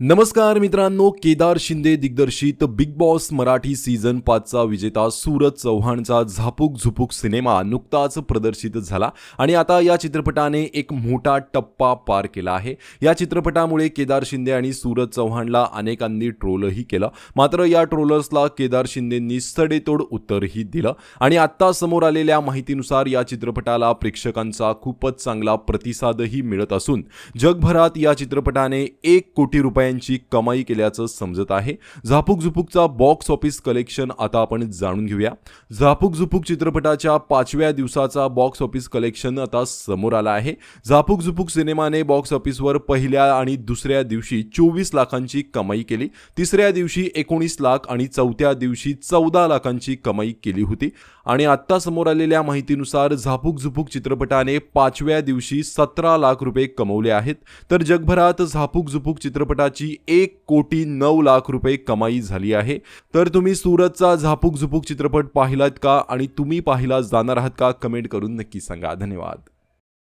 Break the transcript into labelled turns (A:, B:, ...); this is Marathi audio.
A: नमस्कार मित्रांनो केदार शिंदे दिग्दर्शित बिग बॉस मराठी सीझन पाचचा विजेता सूरज चव्हाणचा झापूक झुपूक सिनेमा नुकताच प्रदर्शित झाला आणि आता या चित्रपटाने एक मोठा टप्पा पार केला आहे. या चित्रपटामुळे केदार शिंदे आणि सूरज चव्हाणला अनेकांनी ट्रोलही केलं. मात्र या ट्रोलर्सला केदार शिंदेंनी सडेतोड उत्तरही दिलं आणि आत्ता समोर आलेल्या माहितीनुसार या चित्रपटाला प्रेक्षकांचा खूपच चांगला प्रतिसादही मिळत असून जगभरात या चित्रपटाने एक कोटी रुपये रुपयांची कमाई केल्याचं समजत आहे. झापूक झुपूकचा बॉक्स ऑफिस कलेक्शन आता आपण जाणून घेऊया. झापूक झुपूक चित्रपटाच्या पाचव्या दिवसाचा बॉक्स ऑफिस कलेक्शन आता समोर आला आहे. झापूक झुपूक सिनेमाने बॉक्स ऑफिसवर पहिल्या आणि दुसऱ्या दिवशी चोवीस लाखांची कमाई केली. तिसऱ्या दिवशी एकोणीस लाख आणि चौथ्या दिवशी चौदा लाखांची कमाई केली होती. आणि आत्ता समोर आलेल्या माहितीनुसार झापूक झुपूक चित्रपटाने पाचव्या दिवशी सतरा लाख रुपये कमवले आहेत. तर जगभरात झापूक झुपूक चित्रपटाची एक कोटी नऊ लाख रुपये कमाई झाली आहे. तर तुम्ही सुरतचा झापूक झुपूक चित्रपट पाहिलात का? आणि तुम्ही पाहिला जाणार आहात का? कमेंट करून नक्की सांगा. धन्यवाद.